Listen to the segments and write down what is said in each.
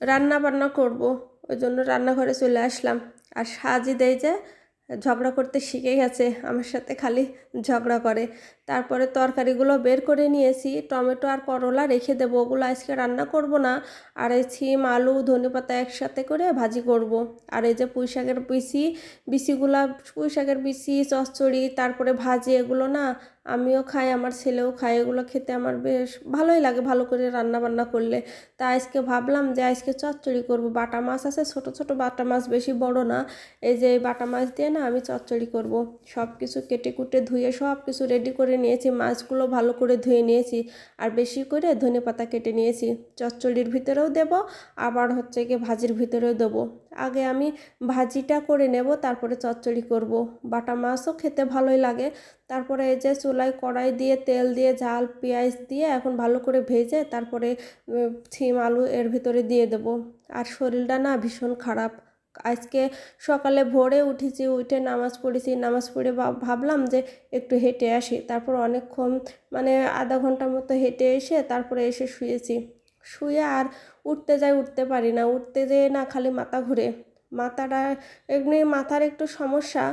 রান্না বান্না করব, ওই জন্য রান্নাঘরে চলে আসলাম। আর সাজি দেয় যে ঝগড়া করতে শিখে গেছে, আমার সাথে খালি ঝগড়া করে। তারপরে তরকারিগুলো বের করে নিয়েছি, টমেটো আর করলা রেখে দেবো, ওগুলো আজকে রান্না করব না। আর এই ছিম, আলু, ধনে পাতা একসাথে করে ভাজি করব। আর এই যে পুঁই শাকের বিচি বিচিগুলা পুঁই শাকের বিচি চচ্চড়ি, তারপরে ভাজি, এগুলো না আমিও খাই, আমার ছেলেও খায়, এগুলো খেতে আমার বেশ ভালোই লাগে ভালো করে রান্না বান্না করলে। তা আজকে ভাবলাম যে আজকে চচ্চড়ি করব। বাটা মাছ আছে, ছোট ছোট বাটা মাছ, বেশি বড় না। এই যে বাটা মাছ দিয়ে না আমি চচ্চড়ি করব। সব কিছু কেটে কুটে ধুয়ে সব কিছু রেডি করে নিয়েছি, মাছগুলো ভালো করে ধুয়ে নিয়েছি আর বেশি করে ধনে পাতা কেটে নিয়েছি। চচ্চড়ির ভিতরেও দেব, আবার হচ্ছে গিয়ে ভাজির ভিতরেও দেবো। আগে আমি ভাজিটা করে নেব, তারপরে চচ্চড়ি করব। বাটা মাছও খেতে ভালোই লাগে। তারপরে এই যে চুলায় কড়াই দিয়ে তেল দিয়ে ঝাল, পেঁয়াজ দিয়ে এখন ভালো করে ভেজে তারপরে ছিম, আলু এর ভিতরে দিয়ে দেব। আর শরীরটা না ভীষণ খারাপ। আজকে সকালে ভোরে উঠেছি, উঠে নামাজ পড়েছি। নামাজ পড়ে ভাবলাম যে একটু হেঁটে আসি। তারপর অনেকক্ষণ মানে আধা ঘণ্টার মতো হেঁটে এসে তারপরে এসে শুয়েছি। শুয়ে আর উঠতে যাই, উঠতে পারি না। উঠতে যেয়ে না খালি মাথা ঘুরে। মাথাটা এমনি মাথার একটু সমস্যা,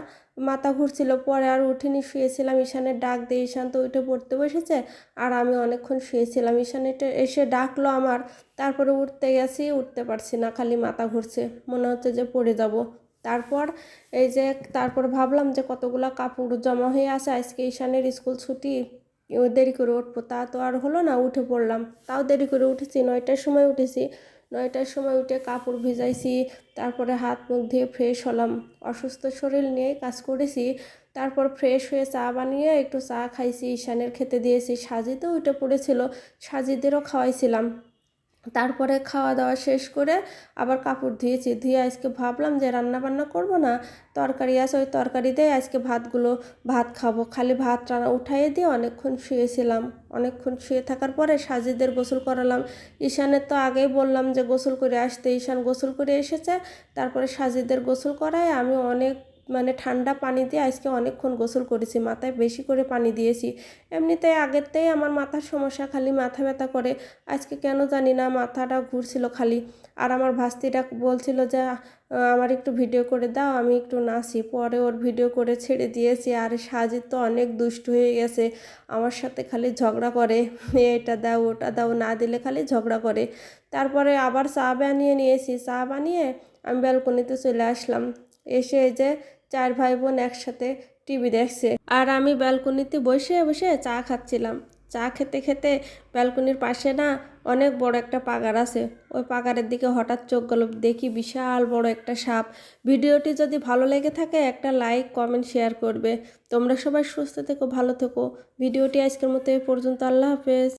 মাথা ঘুরছিল, পরে আর উঠিনি, শুয়েছিলাম, ঈশানের ডাক দিয়ে ঈশান তো উঠে পড়তে বসেছে, আর আমি অনেকক্ষণ শুয়েছিলাম, ঈশান এটা এসে ডাকলো আমার, তারপরে উঠতে গেছি, উঠতে পারছি না, খালি মাথা ঘুরছে, মনে হচ্ছে যে পড়ে যাব। তারপর এই যে তারপর ভাবলাম যে কতগুলো কাপড় জমা হয়ে আছে, আজকে ঈশানের স্কুল ছুটি দেরি করে উঠবো, তা তো আর হলো না, উঠে পড়লাম, তাও দেরি করে উঠেছি, নয়টার সময় উঠেছি নয়টার সময় উঠে কাপড় ভিজাইছি, তারপরে হাত মুখ ধুয়ে ফ্রেশ হলাম। অসুস্থ শরীর নিয়ে কাজ করেছি, তারপর ফ্রেশ হয়ে চা বানিয়ে একটু চা খাইছি, ঈশানের খেতে দিয়েছি। সাজিতেও উঠে পড়েছিল, সাজিদেরও খাওয়াইছিলাম। তারপরে খাওয়া দাওয়া শেষ করে আবার কাপড় ধুয়েছি ধুয়ে আজকে ভাবলাম যে রান্না বান্না করব না। তরকারি আছে ওই তরকারিতেই আজকে ভাতগুলো, ভাত খাব। খালি ভাত রান্না উঠাইয়ে দিয়ে অনেকক্ষণ শুয়েছিলাম। অনেকক্ষণ শুয়ে থাকার পরে সাজিদের গোসল করালাম। ঈশানের তো আগেই বললাম যে গোসল করে আসতে। ঈশান গোসল করে এসেছে। তারপরে সাজিদের গোসল করায় আমি অনেক মানে ঠান্ডা পানি দিয়ে আজকে অনেকক্ষণ গোসল করেছি, মাথায় বেশি করে পানি দিয়েছি। এমনিতে আগেরতেই আমার মাথার সমস্যা, খালি মাথা ব্যথা করে। আজকে কেন জানি না মাথাটা ঘুরছিল খালি। আর আমার ভাস্তিটা বলছিল যে আমার একটু ভিডিও করে দাও, আমি একটু নাচি। পরে ওর ভিডিও করে ছেড়ে দিয়েছি। আর সাজিদ তো অনেক দুষ্ট হয়ে গেছে। আমার সাথে খালি ঝগড়া করে। এটা দাও, ওটা দাও, না দিলে খালি ঝগড়া করে। তারপরে আবার চা বানিয়ে নিয়েছি। চা বানিয়ে আমি ব্যালকনিতে চলে আসলাম। এসে যে চার ভাই বোন একসাথে টিভি দেখছে। আর আমি ব্যালকনিতে বসে বসে চা খাচ্ছিলাম। চা খেতে খেতে ব্যালকনির পাশে না অনেক বড় একটা পাগার আছে। ওই পাগারের দিকে হঠাৎ চোখ গেল, দেখি বিশাল বড় একটা সাপ। ভিডিওটি যদি ভালো লেগে থাকে একটা লাইক, কমেন্ট, শেয়ার করবে। তোমরা সবাই সুস্থ থেকো, ভালো থেকো। ভিডিওটি আজকের মতো এই পর্যন্ত। আল্লাহ হাফেজ।